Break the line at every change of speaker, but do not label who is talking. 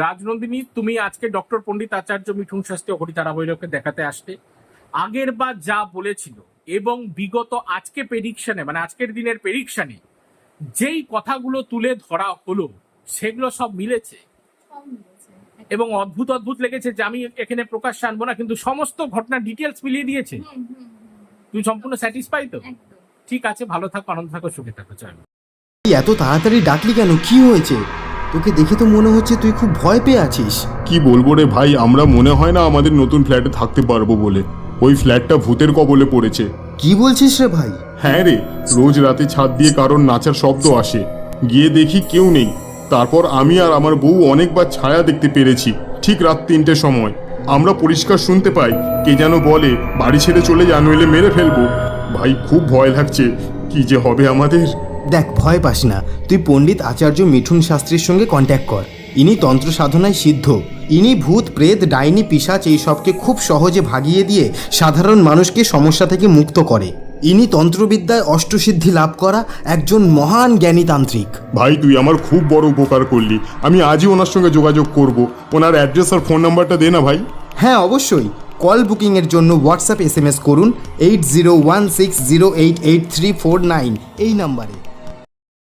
রাজনন্দিনী তুমি আজকে ডক্টর পণ্ডিত আচার্য মিঠুন শাস্ত্রী অঘরি তারাবৈরকে দেখাতে আসতে আগের বার যা বলেছিল এবং বিগত আজকে প্রেডিকশনে মানে আজকের দিনের প্রেডিকশনে যেই কথাগুলো তুলে ধরা হলো সেগুলো সব মিলেছে? এবং অদ্ভুত অদ্ভুত লেগেছে যে আমি এখানে প্রকাশ আনব না কিন্তু সমস্ত ঘটনার ডিটেলস মিলিয়ে দিয়েছে? তুমি সম্পূর্ণ স্যাটিসফাই তো? ঠিক আছে ভালো থাকো আনন্দ থাকো সুখে থাকো চলো।
এত তাড়াতাড়ি ডাকলি কেন? কি হয়েছে? তোকে দেখে তো মনে হচ্ছে তুই খুব ভয় পেয়ে আছিস।
কি বলব রে ভাই আমরা মনে হয় না আমাদের নতুন ফ্ল্যাটে থাকতে পারব বলে। ওই ফ্ল্যাটটা ভূতের কবলে পড়েছে।
কি বলছিস রে ভাই?
হ্যাঁ রে রোজ রাতে ছাদ দিয়ে কারোর নাচার শব্দ আসে। গিয়ে দেখি কেউ নেই। তারপর আমি আর আমার বউ অনেকবার ছায়া দেখতে পেরেছি ঠিক রাত তিনটের সময়। আমরা পরিষ্কার শুনতে পাই কে যেন বলে বাড়ি ছেড়ে চলে যা নইলে মেরে ফেলব। ভাই খুব ভয় লাগছে কি যে হবে আমাদের?
দেখ ভয় পাস না। তুই পণ্ডিত আচার্য মিঠুন শাস্ত্রীর সঙ্গে কন্ট্যাক্ট কর। ইনি তন্ত্র সাধনায় সিদ্ধ। ইনি ভূত প্রেত ডাইনি পিসাচ এই সবকে খুব সহজে ভাগিয়ে দিয়ে সাধারণ মানুষকে সমস্যা থেকে মুক্ত করে। ইনি তন্ত্রবিদ্যায় অষ্টসিদ্ধি লাভ করা একজন মহান জ্ঞানী তান্ত্রিক
ভাই তুই আমার খুব বড় উপকার করলি। আমি আজই ওনার সঙ্গে যোগাযোগ করব। ওনার অ্যাড্রেস আর ফোন নাম্বারটা দে না ভাই।
হ্যাঁ অবশ্যই। কল বুকিংয়ের জন্য হোয়াটসঅ্যাপ এস এম এস করুন। Eight zero one six zero eight eight three four nine এই নাম্বারে